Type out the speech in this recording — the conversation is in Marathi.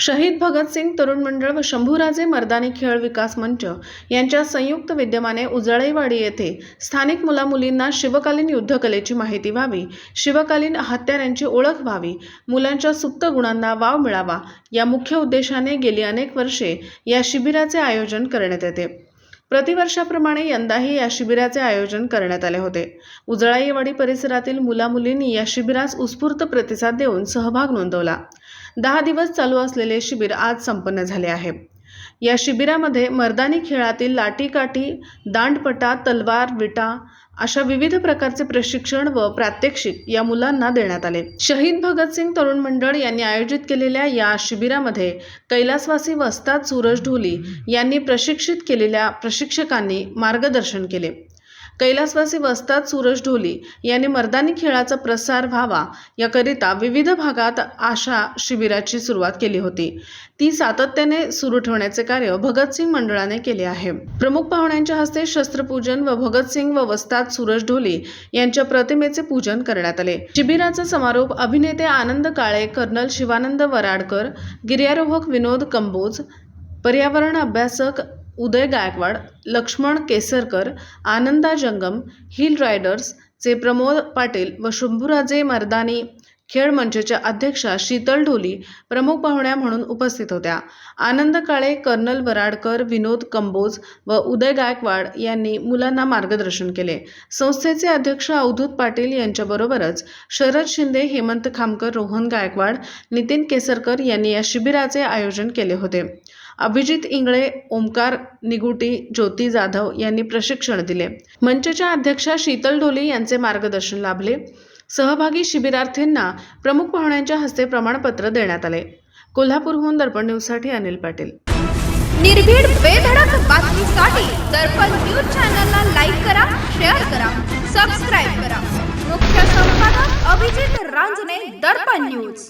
शहीद भगतसिंग तरुण मंडळ व शंभूराजे मर्दानी खेळ विकास मंच यांच्या संयुक्त विद्यमाने उजळईवाडी येथे स्थानिक मुलामुलींना शिवकालीन युद्धकलेची माहिती व्हावी शिवकालीन हत्यारांची ओळख व्हावी मुलांच्या सुप्त गुणांना वाव मिळावा या मुख्य उद्देशाने गेली अनेक वर्षे या शिबिराचे आयोजन करण्यात येते. प्रतिवर्षाप्रमाणे यंदाही या शिबिराचे आयोजन करण्यात आले होते. उजळाईवाडी परिसरातील मुलामुलींनी या शिबिरास उत्स्फूर्त प्रतिसाद देऊन सहभाग नोंदवला. दहा दिवस चालू असलेले शिबिर आज संपन्न झाले आहे. या शिबिरामध्ये मर्दानी खेळातील लाटीकाठी दांडपटा तलवार विटा अशा विविध प्रकारचे प्रशिक्षण व प्रात्यक्षिक या मुलांना देण्यात आले. शहीद भगतसिंग तरुण मंडळ यांनी आयोजित केलेल्या या शिबिरामध्ये कैलासवासी वस्ताद सूरज ढोली यांनी प्रशिक्षित केलेल्या प्रशिक्षकांनी मार्गदर्शन केले. कैलासवासी वस्तात सूरज ढोली यांनी मर्दानी खेळाचा प्रसार व्हावा याकरिता विविध भागात आशा शिबिराची सुरुवात केली होती. ती सातत्याने सुरू ठेवण्याचे कार्य भगतसिंग मंडळाने केले आहे. प्रमुख पाहुण्यांच्या हस्ते शस्त्रपूजन व भगतसिंग व वस्तात सूरज ढोली यांच्या प्रतिमेचे पूजन करण्यात आले. शिबिराचा समारोप अभिनेते आनंद काळे कर्नल शिवानंद वराडकर गिर्यारोहक विनोद कंबोज पर्यावरण अभ्यासक उदय गायकवाड लक्ष्मण केसरकर आनंदा जंगम हिल रायडर्स चे प्रमोद पाटील व शंभूराजे मर्दानी खेळ मंचच्या अध्यक्षा शीतल ढोली प्रमुख पाहुण्या म्हणून उपस्थित होत्या. आनंद काळे कर्नल वराडकर विनोद कंबोज व उदय गायकवाड यांनी मुलांना मार्गदर्शन केले. संस्थेचे अध्यक्ष अवधूत पाटील यांच्याबरोबरच शरद शिंदे हेमंत खामकर रोहन गायकवाड नितीन केसरकर यांनी या शिबिराचे आयोजन केले होते. अभिजित इंगळे ओमकार निगुटी ज्योती जाधव यांनी प्रशिक्षण दिले. मंचच्या अध्यक्षा शीतल ढोले यांचे मार्गदर्शन लाभले. सहभागी शिबिरार्थींना प्रमुख पाहुण्यांच्या हस्ते प्रमाणपत्र देण्यात आले. कोल्हापूरहून दर्पण न्यूजसाठी अनिल पाटील. निर्भीड बेधडक बातमीसाठी दर्पण न्यूज चॅनलला लाईक करा शेअर करा सबस्क्राईब करा. मुख्य संपादक अभिजित रांजणे दर्पण न्यूज.